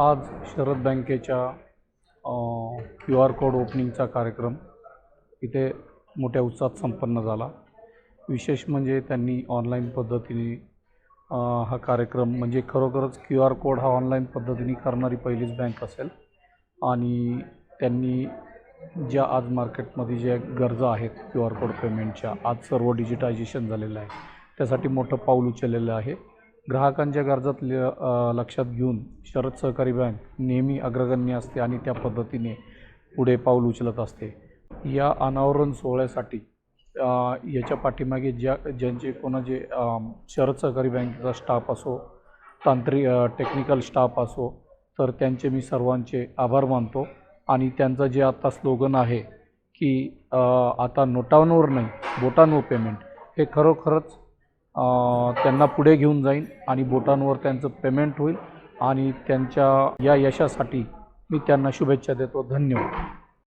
आज शरद बँकेच्या Q R code ओपनिंगचा कार्यक्रम इथे मोठ्या उत्साहात संपन्न झाला. विशेष म्हणजे त्यांनी ऑनलाईन पद्धतीने हा कार्यक्रम म्हणजे खरोखरच क्यू आर कोड हा ऑनलाईन पद्धतीने करणारी पहिलीच बँक असेल. आणि त्यांनी ज्या आज मार्केटमध्ये ज्या गरजा आहेत क्यू आर कोड पेमेंटच्या आज सर्व डिजिटायझेशन झालेलं आहे. त्यासाठी मोठं पाऊल उचललेलं आहे. ग्राहकांच्या गरजात ल- लक्षात घेऊन शरद सहकारी बँक नेहमी अग्रगण्य असते आणि त्या पद्धतीने पुढे पाऊल उचलत असते. या अनावरण सोहळ्यासाठी याच्या पाठीमागे ज्या ज्यांचे कोणाचे शरद सहकारी बँकेचा स्टाफ असो तांत्रिक टेक्निकल स्टाफ असो तर त्यांचे मी सर्वांचे आभार मानतो. आणि त्यांचं जे आता स्लोगन आहे की आता नोटांवर नाही बोटांवर पेमेंट हे खरोखरच त्यांना पुढे घेऊन जाईन आणि बोटांवर त्यांचं पेमेंट होईल आणि त्यांच्या या यशासाठी मी त्यांना शुभेच्छा देतो. धन्यवाद.